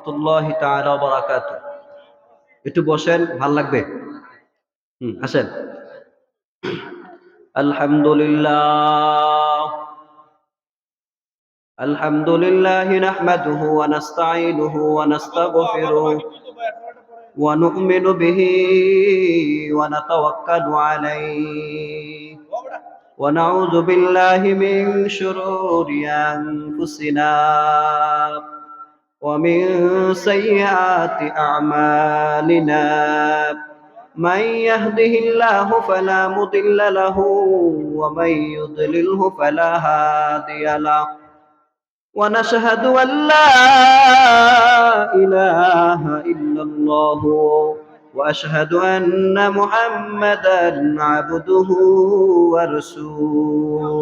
রহমতুল্লাহ তাআলা বারাকাত একটু বসেন ভাল লাগবে হুম আসেন আলহামদুলিল্লাহ الحمد لله نحمده ونستعينه ونستغفره ونؤمن به ونتوكل عليه ونعوذ بالله من شرور أنفسنا ومن سيئات أعمالنا من يهده الله فلا مضل له ومن يضلله فلا هادي له. ونشهد أن لا إله إلا الله وأشهد أن محمدا عبده ورسوله.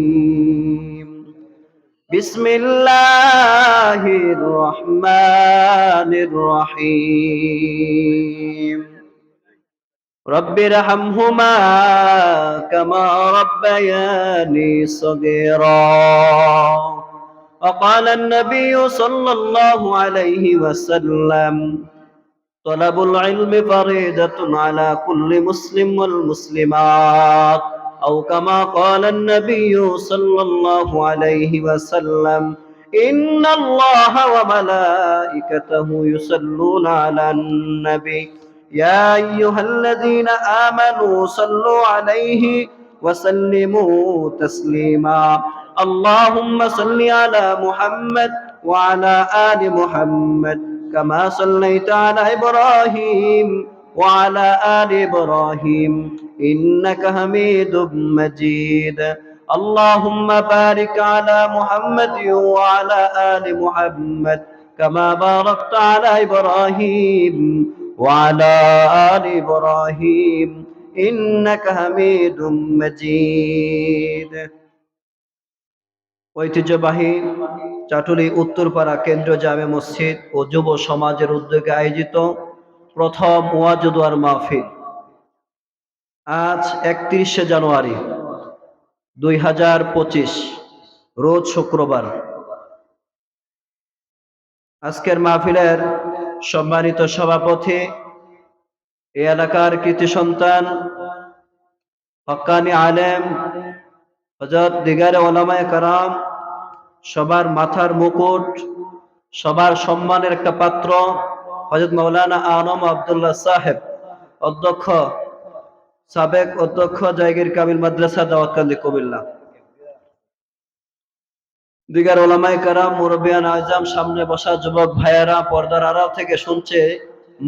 بسم الله الرحمن الرحيم. رب ارحمهما كما ربياني صغيرا. وقال النبي صلى الله عليه وسلم طلب العلم فريدة على كل مسلم والمسلمات. أو كما قال النبي صلى الله عليه وسلم إن الله وملائكته يصلون على النبي. يا أيها الذين آمنوا صلوا عليه وسلموا تسليما. اللهم صل على محمد وعلى آل محمد كما صليت على إبراهيم وعلى آل إبراهيم. إنك حميد مجيد اللهم بارك على محمد وعلى آل محمد كما باركت على إبراهيم وعلى آل إبراهيم إنك حميد مجيد ঐতিহ্যবাহী চাটুলি উত্তরপাড়া কেন্দ্রীয় জামে মসজিদ ও যুব সমাজের উদ্যোগে আয়োজিত প্রথম ওয়াজুদুয়ার মাহফিল আজ একত্রিশে জানুয়ারি দুই হাজার পঁচিশ, রোজ শুক্রবার। আজকের মাহফিলের সম্মানিত সভাপতি, এই এলাকার কৃতি সন্তান, হকানি আলেম হজরত দিগারে ওলামায় কারাম, সবার মাথার মুকুট, সবার সম্মানের একটা পাত্র হজরত মৌলানা আনম আবদুল্লাহ সাহেব, অধ্যক্ষ সাবেক অধ্যক্ষ জায়গির কামিল মাদ্রাসা দাওয়াতকান্দি কুমিল্লা। দিগার ওলামাই কারাম, মুরব্বিয়ান আজম, সামনে বসা যুবক ভাইয়েরা, পর্দার আড়াল থেকে শুনছে,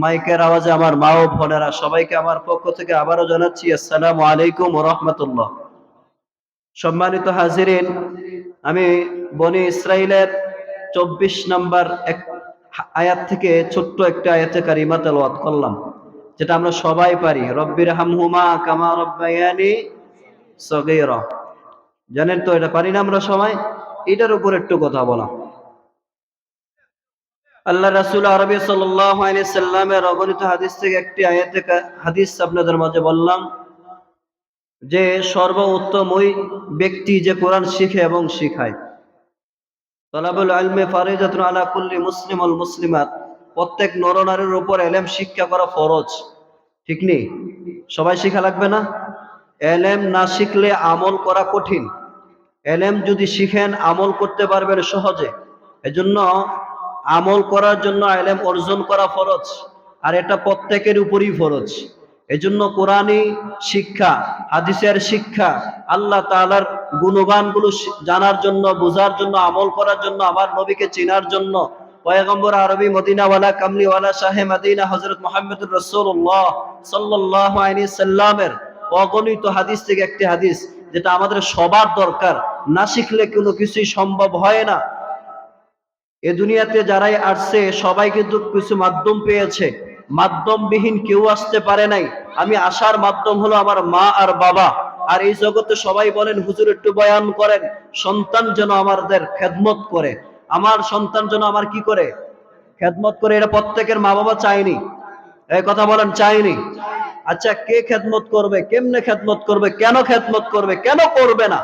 মাইকের আওয়াজে আমার মা ও বোনেরা, সবাইকে আমার পক্ষ থেকে আবারও জানাচ্ছি, আসসালামু আলাইকুম রহমতুল্লাহ। সম্মানিত হাজিরিন, আমি বনি ইসরায়েলের চব্বিশ নম্বর এক আয়াত থেকে ছোট্ট একটা আয়াতে কারিমা তেলাওয়াত করলাম। যেটা আমরা সবাই পারি। রব্বির হামহুমা কামা রব্বায়ানি সগীরা। জানেন তো এটা পারি না আমরা সবাই? এটার উপর একটু কথা বলা। আল্লাহ রাসুল আরবি সাল্লামের অগণিত হাদিস থেকে একটি আয়াতে হাদিস আপনাদের মাঝে বললাম যে সর্ব উত্তম ওই ব্যক্তি যে কোরআন শিখে এবং শিখায়। তলাবুল আলমে ফারিজাতুন আলা কুল্লি মুসলিম আল মুসলিমাত। প্রত্যেক নরনারীর উপর এলেম শিক্ষা করা ফরজ। ঠিক নেই সবাই শিখা লাগবে না? এলেম না শিখলে আমল করা কঠিন। এলেম যদি শিখেন, আমল করতে পারবেন সহজে। এজন্য আমল করার জন্য এলেম অর্জন করা ফরজ, আর এটা প্রত্যেকের উপরই ফরজ। এজন্য কোরআনী শিক্ষা, হাদিসের শিক্ষা, আল্লাহ তাআলার গুণগানগুলো জানার জন্য, বোঝার জন্য, আমল করার জন্য, আমার নবীকে চেনার জন্য পয়গম্বর আরবি মদিনাওয়ালা, কামলিওয়ালা, শাহে মদিনা হজরত মোহাম্মদুর রসুল্লাহ সাল্লাহ আইনি সাল্লামের অগণিত হাদিস থেকে একটি হাদিস, যেটা আমাদের সবার দরকার। না শিখলে কোনো কিছুই সম্ভব হয় না। এ দুনিয়াতে যারাই আসছে, সবাই কিন্তু কিছু মাধ্যম পেয়েছে। মাধ্যমবিহীন কেউ আসতে পারে নাই। আমি আসার মাধ্যম হলো আমার মা আর বাবা। আর এই জগতে সবাই বলেন, হুজুর, একটু বয়ান করেন। সন্তান যেন আমাদের খেদমত করে। আমার সন্তান যেন আমার কি করে? খেদমত করে এটা প্রত্যেকের মা বাবা চায়নি। এই কথা বলেন, চায়নি। আচ্ছা কে খেদমত করবে? কেমনে খেদমত করবে? কেন খেদমত করবে? কেন করবে না?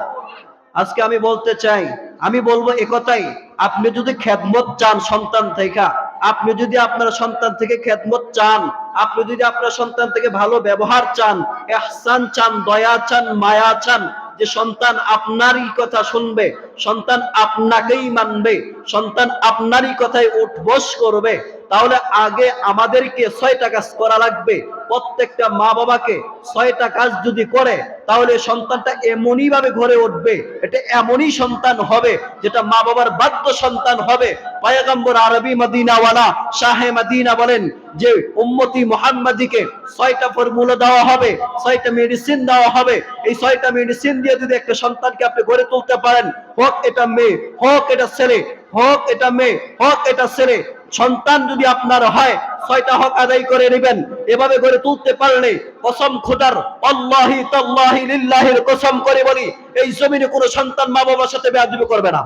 আজকে আমি বলতে চাই, আমি বলব একথাই আপনি যদি খেদমত চান সন্তান থেকে, আপনি যদি আপনার সন্তান থেকে খেদমত চান, আপনি যদি আপনার সন্তান থেকে ভালো ব্যবহার চান, এহসান চান, দয়া চান, মায়া চান যে সন্তান আপনারই কথা শুনবে, সন্তান আপনাকেই মানবে, সন্তান আপনারই কথায় উঠবস করবে, তাহলে আগে আমাদেরকে ছয়টা কাজ করা লাগবে। প্রত্যেকটা মা বাবাকে ছয়টা কাজ যদি করে, তাহলে সন্তানটা এমনই ভাবে ঘরে উঠবে, এটা এমনই সন্তান হবে যেটা মা বাবার বাধ্য সন্তান হবে। পয়গম্বর আরবি মদিনাওয়ালা শাহে মদিনা বলেন যে, উম্মতি মোহাম্মদীকে ছয়টা ফর্মুলা দেওয়া হবে, ছয়টা মেডিসিন দেওয়া হবে। এই ছয়টা মেডিসিন দিয়ে যদি একটা সন্তানকে আপনি গড়ে তুলতে পারেন, হোক এটা মেয়ে, হোক এটা ছেলে, হোক এটা মেয়ে, হোক এটা ছেলে, সন্তান যদি আপনার হয় ছয়টা হক আদায় করে নেবেন। এভাবে গড়ে তুলতে পারলে কসম খোদার, আল্লাহি তাল্লাহি লিল্লাহির কসম করে বলি, এই জমিনে কোনো সন্তান মা বাবার সাথে বেয়াদবি করবে না।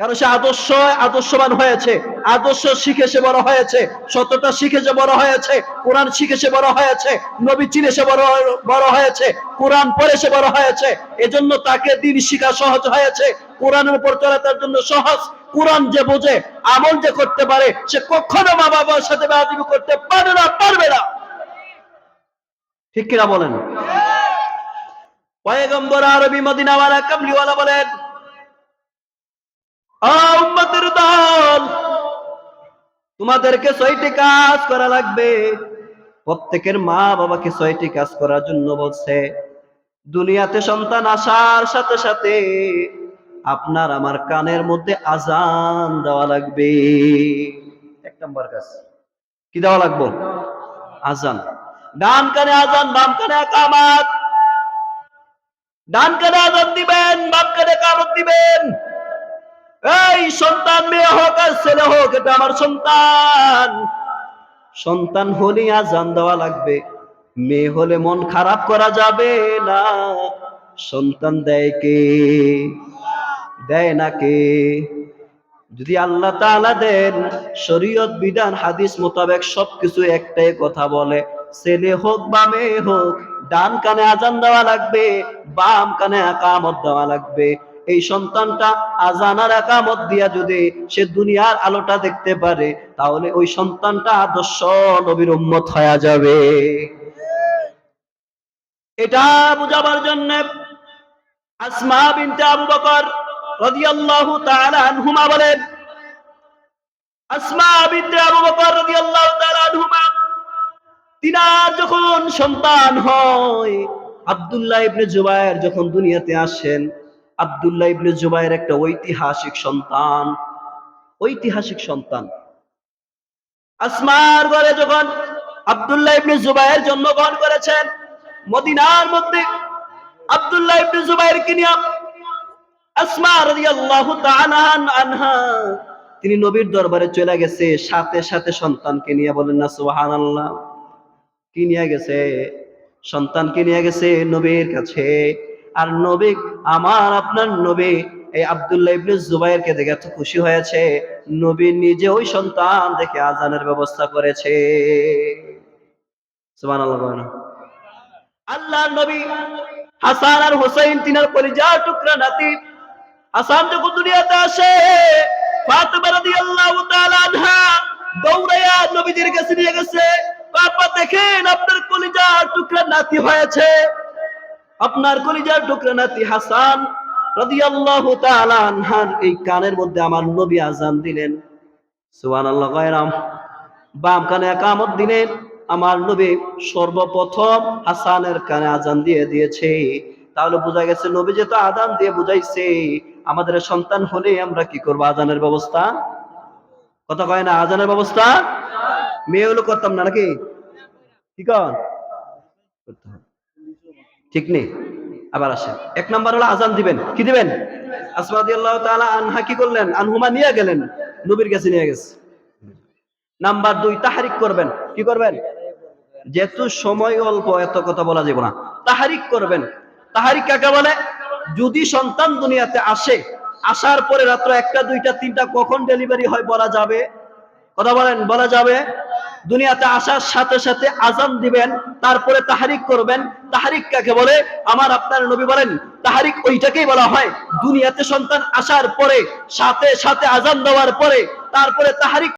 কারণ সে আদর্শ, আদর্শবান হয়েছে। আদর্শ শিখে সে বড় হয়েছে। সততা শিখে সে বড় হয়েছে। কোরআন শিখে সে বড় হয়েছে। নবী চিনে সে বড় বড় হয়েছে। কোরআন পড়ে সে বড় হয়েছে। এজন্য তাকে দিন শিখা সহজ হয়েছে। কোরআনের উপর চলা তার জন্য সহজ। কোরআন যে বোঝে, আমল যে করতে পারে, সে কখনো মা বাবার সাথে বেয়াদবি করতে পারে না, পারবে না। ঠিক কিনা বলেন? পয়গম্বর আরবি মদিনাওয়ালা কামলিওয়ালা বলেন দল, তোমাদেরকে ছয়টি কাজ করা লাগবে। প্রত্যেকের মা বাবাকে ছয়টি কাজ করার জন্য বলছে, দুনিয়াতে সন্তান আসার সাথে সাথে আপনার আমার কানের মধ্যে আজান দেওয়া লাগবে। এক নম্বর কাজ। কি দেওয়া লাগবে? আজান। ডান কানে আজান, বাম কানে একামাত। ডান কানে আজান দিবেন, বাম কানে কামত দিবেন। এই সন্তান মেয়ে হোক আর ছেলে হোক, এটা আমার সন্তান। সন্তান হলে আজান দেওয়া লাগবে। মেয়ে হলে মন খারাপ করা যাবে না। সন্তান দেয় কে? দেয় না কে? যদি আল্লাহ তাআলা দেন, শরীয়ত বিধান, হাদিস মোতাবেক সবকিছু একটাই কথা বলে, ছেলে হোক বা মেয়ে হোক, ডান কানে আজান দেওয়া লাগবে, বাম কানে একামত দেওয়া লাগবে। এই সন্তানটা আজান আর একামত দিয়া যদি সে দুনিয়ার আলোটা দেখতে পারে, তাহলে ওই সন্তানটা আদর্শ নবীর উম্মত হয়ে যাবে। এটা বুঝাবার জন্য আসমা বিনতে আবু বকর রাদিয়াল্লাহু তাআলা আনহুমা বলেন যখন সন্তান হয়, আব্দুল্লাহ ইবনে জুবায়ের যখন দুনিয়াতে আসেন, আব্দুল্লাহ ইবনে জুবায়ের একটা ঐতিহাসিক সন্তান ঐতিহাসিক সন্তান। আসমার ঘরে যখন আব্দুল্লাহ ইবনে জুবায়ের জন্মগ্রহণ করেছেন, মদিনার মধ্যে আব্দুল্লাহ ইবনে জুবায়েরকে নিয়ে তিনি নবীর দরবারে চলে গেছে, সাথে সাথে সন্তানকে নিয়ে বলেন, না, সুবহানাল্লাহ। কি নিয়ে গেছে? সন্তানকে নিয়ে গেছে নবীর কাছে। আর নবী, আমার আপনার নবী, এই আব্দুল্লাহ ইবনে জুবাইরকে দেখে এত খুশি হয়েছে। নবী নিজে ওই সন্তান দেখে আজানের ব্যবস্থা করেছে। সুবহানাল্লাহ না। নবী হাসান আর হোসেন তিনার পরিজার টুকরা নাতি হাসান যখন দুনিয়াতে আসে, ফাতেমা রাদিয়াল্লাহু তাআলা আনহা দৌড়াইয়া নবীজির কাছে নিয়ে গেছে, বাবা, দেখেন আপনার কলিজার টুকরা নাতি হয়েছে। আপনার কলিজার টুকরা নাতি হাসান রাদিয়াল্লাহু তাআলা আনহার। এই কানের মধ্যে আমার নবী আজান দিলেন। সুবহানাল্লাহ গায়রাম বাম কানে একামত দিলেন। আমার নবী সর্বপ্রথম হাসানের কানে আজান দিয়ে দিয়েছে। তাহলে বোঝা গেছে নবী যেহেতু আজান দিয়ে বুঝাইছে, আমাদের সন্তান হলে আমরা কি করব? আজানের ব্যবস্থা? কথা কয় না আজানের ব্যবস্থা? মেয়ে হলো করতাম না নাকি? কি। ঠিক নেই। আবার আসেন। এক নাম্বার হলো আজান দিবেন। কি দিবেন? আসমা রাদিয়াল্লাহু তাআলা আনহা কি করলেন? আনহুমা নিয়ে গেলেন। নবীর কাছে নিয়ে গেছে। নাম্বার দুই, তাহারিক করবেন। কি করবেন? যেহেতু সময় অল্প, এত কথা বলা যাবে না। তাহারিক করবেন। তাহারিক কাকে বলে? যদি সন্তান দুনিয়াতে আসে, আসার পরে রাত্র একটা, দুইটা, তিনটা, কখন ডেলিভারি হয় বলা যাবে? কথা বলেন, বলা যাবে। দুনিয়াতে আসার সাথে সাথে আজান দিবেন, তারপরে তাহারিক করবেন। তাহারিক কাকে বলে? আমার আপনার নবী বলেন, তাহারিক ওইটাকেই বলা হয়। দুনিয়াতে সন্তান আসার পরে, সাথে সাথে আজান দেওয়ার পরে, তারপরে তাহারিক